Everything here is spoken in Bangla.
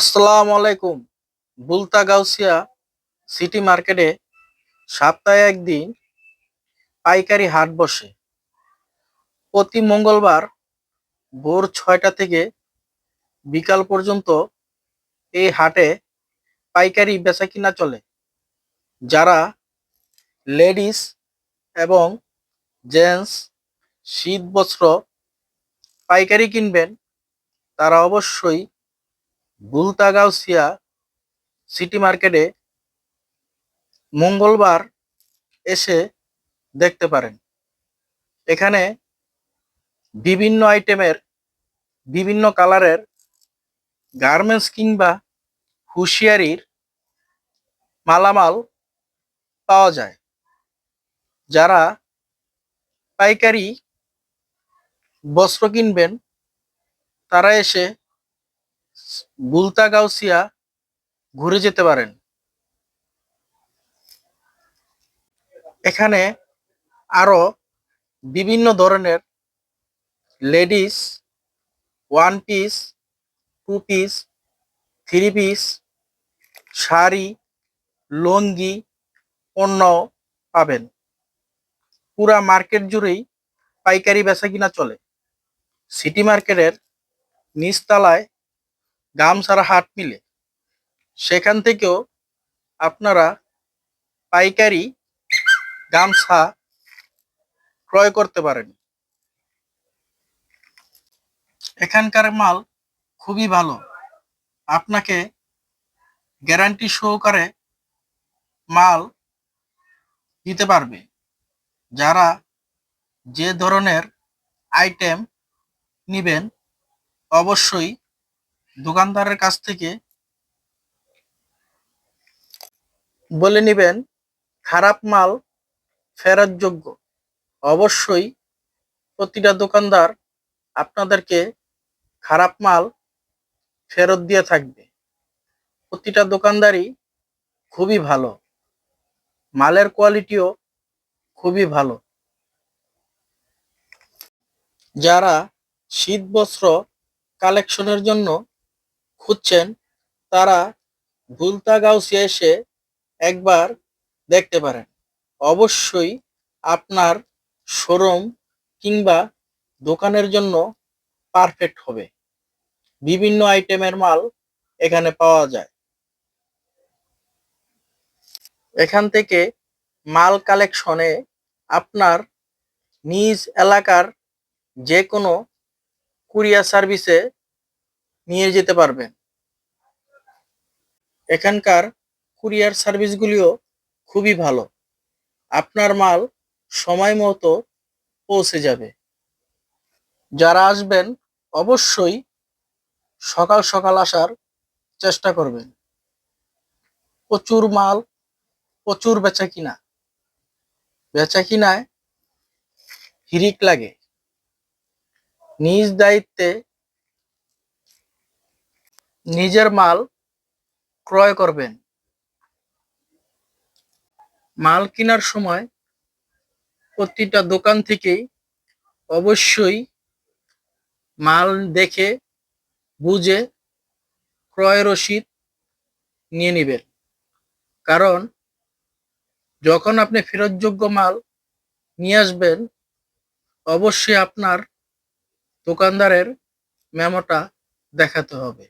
আসসালামু আলাইকুম। বুলতা গাউসিয়া সিটি মার্কেটে সপ্তাহে একদিন পাইকারি হাট বসে। প্রতি মঙ্গলবার ভোর ছয়টা থেকে বিকাল পর্যন্ত এই হাটে পাইকারি বেচা কিনা চলে। যারা লেডিস এবং জেন্টস শীত বস্ত্র পাইকারি কিনবেন, তারা অবশ্যই বুলতাগাউসিয়া সিটি মার্কেটে মঙ্গলবার এসে দেখতে পারেন। এখানে বিভিন্ন আইটেমের, বিভিন্ন কালারের গার্মেন্টস কিংবা হুঁশিয়ারির মালামাল পাওয়া যায়। যারা পাইকারি বস্ত্র কিনবেন, তারা এসে বুলতা গাউসিয়া ঘুরে যেতে পারেন। এখানে আরও বিভিন্ন ধরনের ladies, one piece, two piece, three piece, sari, lungi পণ্য পাবেন। পুরা মার্কেট জুড়েই পাইকারি বেচা কিনা চলে। সিটি মার্কেটের নিচতলায় গামছাড়া হাট মিলে। সেখান থেকেও আপনারা পাইকারি গামছা ক্রয় করতে পারেন। এখানকার মাল খুবই ভালো। আপনাকে গ্যারান্টি সহকারে মাল দিতে পারবে। যারা যে ধরনের আইটেম নিবেন, অবশ্যই দোকানদারের কাছ থেকে বলে নেবেন, খারাপ মাল ফেরত যোগ্য অবশ্যই প্রতিটা দোকানদার আপনাদেরকে খারাপ মাল ফেরত দিয়ে থাকবে। প্রতিটা দোকানদারই খুবই ভালো। মালের কোয়ালিটিও খুবই ভালো। যারা শীত বস্ত্র কালেকশনের জন্য খুঁজছেন, তারা ভুলতা গাউসিয়া এসে একবার দেখতে পারেন। অবশ্যই আপনার শোরুম কিংবা দোকানের জন্য পারফেক্ট হবে। বিভিন্ন আইটেমের মাল এখানে পাওয়া যায়। এখান থেকে মাল কালেকশনে আপনার নিজ এলাকার যে কোনো কুরিয়ার সার্ভিসে নিয়ে যেতে পারবেন এখানকার কুরিয়ার সার্ভিসগুলিও খুবই ভালো। আপনার মাল সময় মতো পৌঁছে যাবে। যারা আসবেন, অবশ্যই সকাল সকাল আসার চেষ্টা করবেন। প্রচুর মাল, প্রচুর বেচা কিনা বেচা কিনায় হিরিক লাগে। নিজ দায়িত্বে নিজের মাল ক্রয় করবেন। মাল কেনার সময় প্রতিটা দোকান থেকেই অবশ্যই মাল দেখে, বুঝে ক্রয় রসিদ নিয়ে নেবেন। কারণ যখন আপনি ফেরতযোগ্য মাল নিয়ে আসবেন, অবশ্যই আপনার দোকানদারের মেমোটা দেখাতে হবে।